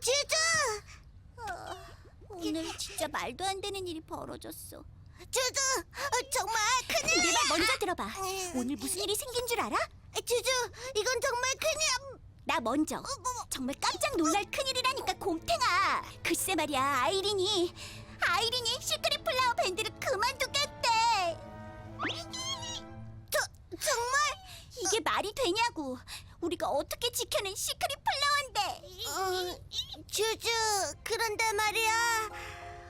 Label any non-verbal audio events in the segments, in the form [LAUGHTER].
주주! 오늘 진짜 말도 안 되는 일이 벌어졌어. 주주! 어, 정말 큰일! 내 말 먼저 들어봐. 오늘 무슨 일이 생긴 줄 알아? 주주, 이건 정말 큰일! 나 먼저. 어, 뭐, 정말 깜짝 놀랄 큰일이라니까 곰탱아. 글쎄 말이야 아이린이 아이린이 시크릿 플라워 밴드를 그만두겠대. 저, 정말? 이게 말이 되냐고. 우리가 어떻게 지켜낸 시크릿 플라워인데. 어, 주주, 그런데 말이야.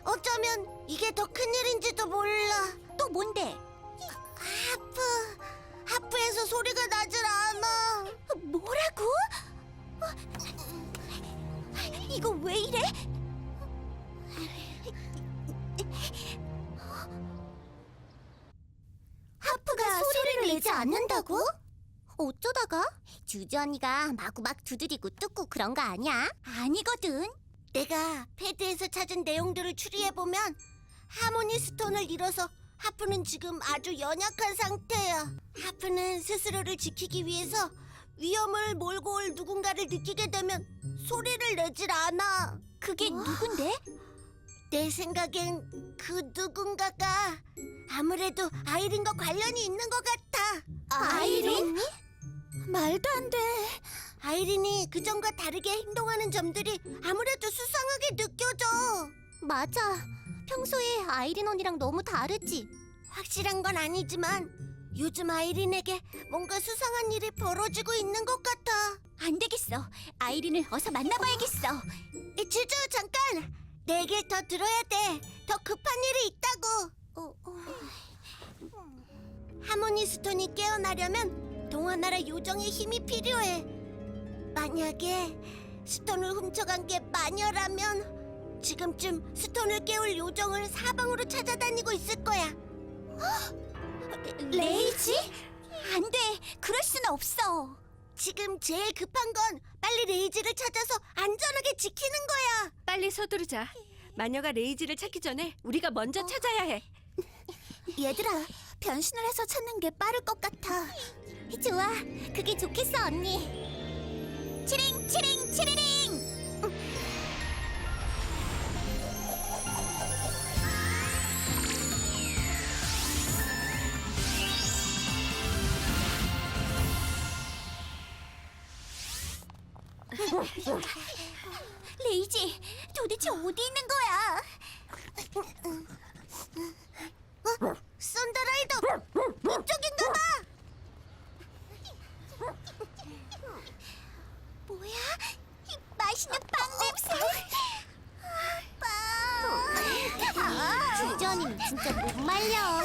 어쩌면 이게 더 큰일인지도 몰라. 또 뭔데? 하프, 하프에서 소리가 나질 않아. 뭐라고? 어, 이거 왜 이래? 하프가 소리를 내지 않는다고? 어쩌다가? 주주 언니가 마구막 두드리고 뜯고 그런 거 아니야? 아니거든. 내가 패드에서 찾은 내용들을 추리해보면 하모니 스톤을 잃어서 하프는 지금 아주 연약한 상태야. 하프는 스스로를 지키기 위해서 위험을 몰고 올 누군가를 느끼게 되면 소리를 내질 않아. 그게 와. 누군데? 내 생각엔 그 누군가가 아무래도 아이린과 관련이 있는 것 같아. 아이린? 말도 안 돼. 아이린이 그전과 다르게 행동하는 점들이 아무래도 수상하게 느껴져. 맞아. 평소에 아이린 언니랑 너무 다르지. 확실한 건 아니지만 요즘 아이린에게 뭔가 수상한 일이 벌어지고 있는 것 같아. 안 되겠어. 아이린을 어서 만나봐야겠어. 이, 주주 잠깐. 내 얘기를 더 들어야 돼. 더 급한 일이 있다고. 하모니 스톤이 깨어나려면 동화나라 요정의 힘이 필요해. 만약에 스톤을 훔쳐간 게 마녀라면 지금쯤 스톤을 깨울 요정을 사방으로 찾아다니고 있을 거야. 레이지? 안 돼. 그럴 수는 없어. 지금 제일 급한 건 빨리 레이지를 찾아서 안전하게 지키는 거야. 빨리 서두르자. 마녀가 레이지를 찾기 전에 우리가 먼저 찾아야 해. 얘들아, 변신을 해서 찾는 게 빠를 것 같아. 좋아, 그게 좋겠어, 언니. 치링 치링 치리링. 레이지, 도대체 어디 있는 거야? 썬더라이더, 이쪽인가 봐. 뭐야? 이 맛있는 빵 냄새. 빵. 주전이 진짜 못 말려.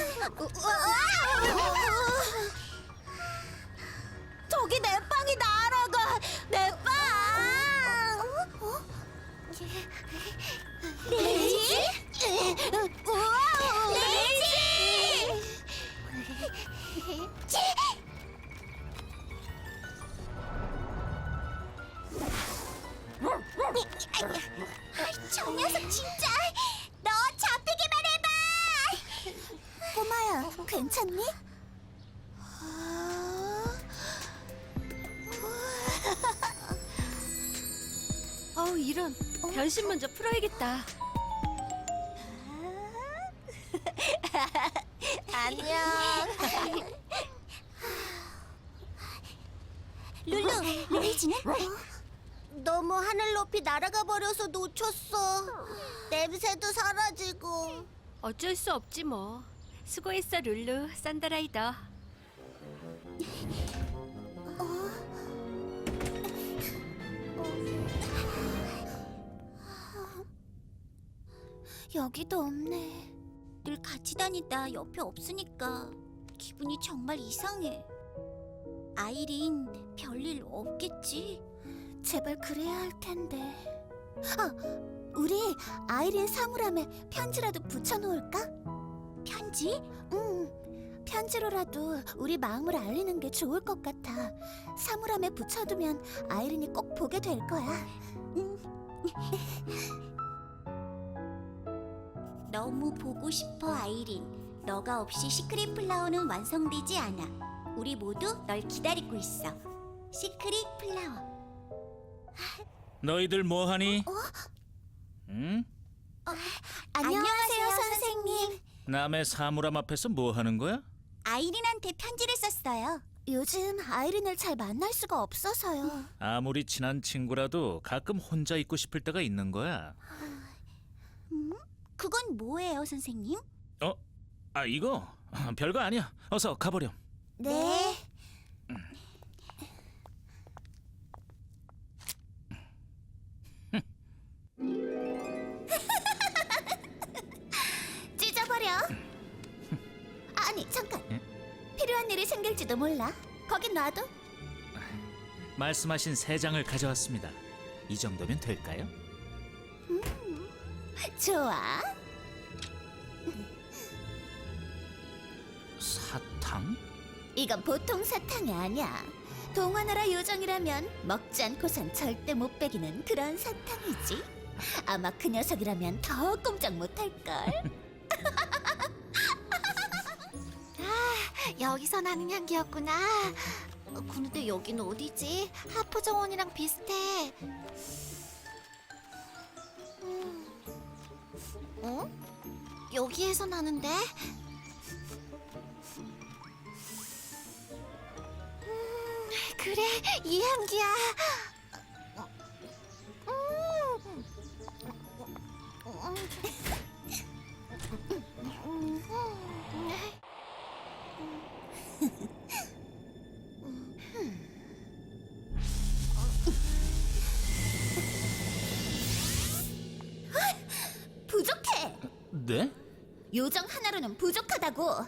저기 내 빵이 날아가. 내 빵. 레이지? 레이지! 저 괜찮니? 어우 이런 변신 먼저 풀어야겠다. [LAUGHS] 안녕. 룰루, 레이지는? 너무 하늘 높이 날아가 버려서 놓쳤어. 냄새도 사라지고. 어쩔 수 없지 뭐. 수고했어 룰루, 산다라이더. 여기도 없네. 늘 같이 다니다 옆에 없으니까 기분이 정말 이상해. 아이린 별일 없겠지? 제발 그래야 할 텐데. 아, 우리 아이린 사물함에 편지라도 붙여놓을까? 편지? 응. 편지로라도 우리 마음을 알리는 게 좋을 것 같아. 사물함에 붙여두면 아이린이 꼭 보게 될 거야. 너무 보고 싶어 아이린. 너가 없이 시크릿 플라워는 완성되지 않아. 우리 모두 널 기다리고 있어. 시크릿 플라워. 너희들 뭐하니? 어? 응? 안녕하세요, 선생님. 남의 사물함 앞에서 뭐 하는 거야? 아이린한테 편지를 썼어요. 요즘 아이린을 잘 만날 수가 없어서요. 아무리 친한 친구라도 가끔 혼자 있고 싶을 때가 있는 거야. 그건 뭐예요, 선생님? 어? 아 이거 [LAUGHS] 별거 아니야. 어서 가보렴. 네. 필요한 일이 생길지도 몰라. 거긴 놔둬. 말씀하신 세 장을 가져왔습니다. 이 정도면 될까요? 좋아. 사탕? 이건 보통 사탕이 아니야. 동화나라 요정이라면 먹지 않고선 절대 못 베기는 그런 사탕이지. 아마 그 녀석이라면 더 꼼짝 못할걸. [LAUGHS] 아, 여기서 나는 향기였구나. 어, 근데 여긴 어디지? 하포정원이랑 비슷해. 음. 어? 여기에서 나는데? 그래, 이 향기야. 네? 요정 하나로는 부족하다고.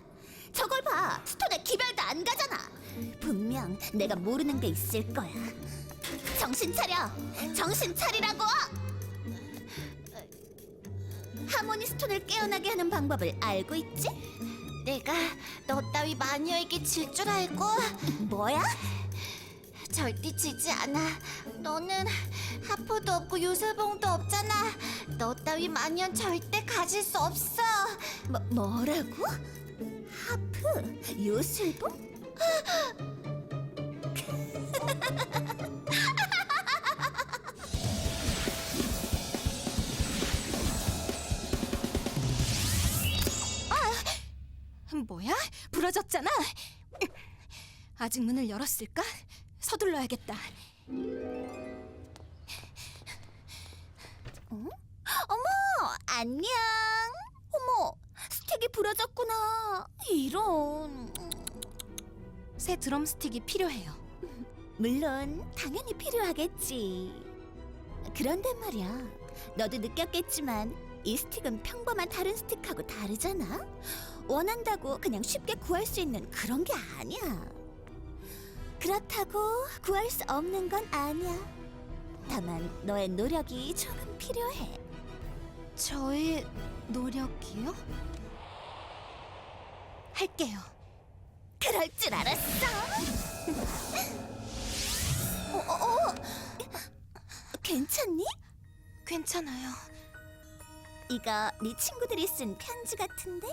저걸 봐. 스톤에 기별도 안 가잖아. 분명 내가 모르는 게 있을 거야. 정신 차려. 정신 차리라고. 하모니 스톤을 깨어나게 하는 방법을 알고 있지? 내가 너 따위 마녀에게 질 줄 알고 뭐야? 절대 지지 않아. 너는 하포도 없고 요술봉도 없잖아. 너 따위 마녀는 절대 가질 수 없어. 뭐, 뭐라고? 하프? 요술봉? [LAUGHS] 뭐야? 부러졌잖아. 아직 문을 열었을까? 서둘러야겠다. 어머, 안녕. 어머, 스틱이 부러졌구나. 이런. 새 드럼 스틱이 필요해요. 물론 당연히 필요하겠지. 그런데 말이야, 너도 느꼈겠지만 이 스틱은 평범한 다른 스틱하고 다르잖아. 원한다고 그냥 쉽게 구할 수 있는 그런 게 아니야. 그렇다고 구할 수 없는 건 아니야. 다만 너의 노력이 조금 필요해. 저의 노력이요? 할게요. 그럴 줄 알았어. [LAUGHS] 어, 어, 어. 괜찮니? 괜찮아요. 이거 네 친구들이 쓴 편지 같은데?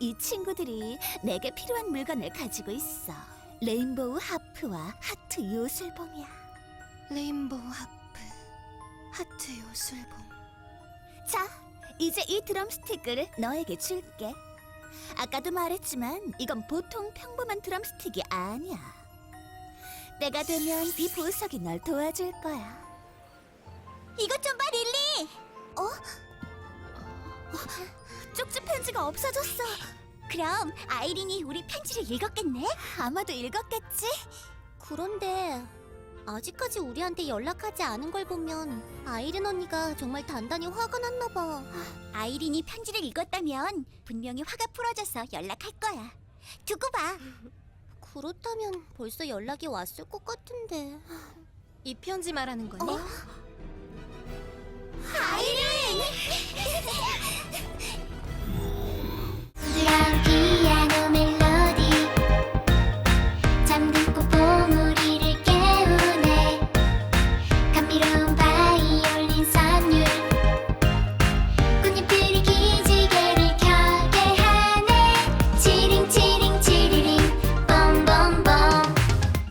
이 친구들이 내게 필요한 물건을 가지고 있어. 레인보우 하프와 하트 요술봉이야. 레인보우 하프, 하트 요술봉. 자, 이제 이 드럼 스틱을 너에게 줄게. 아까도 말했지만 이건 보통 평범한 드럼 스틱이 아니야. 때가 되면 이 보석이 널 도와줄 거야. 이것 좀 봐, 편지가 없어졌어. 그럼 아이린이 우리 편지를 읽었겠네? 아마도 읽었겠지? 그런데 아직까지 우리한테 연락하지 않은 걸 보면 아이린 언니가 정말 단단히 화가 났나 봐. 아이린이 편지를 읽었다면 분명히 화가 풀어져서 연락할 거야. 두고 봐. 그렇다면 벌써 연락이 왔을 것 같은데. 이 편지 말하는 거니? 아이린! 여기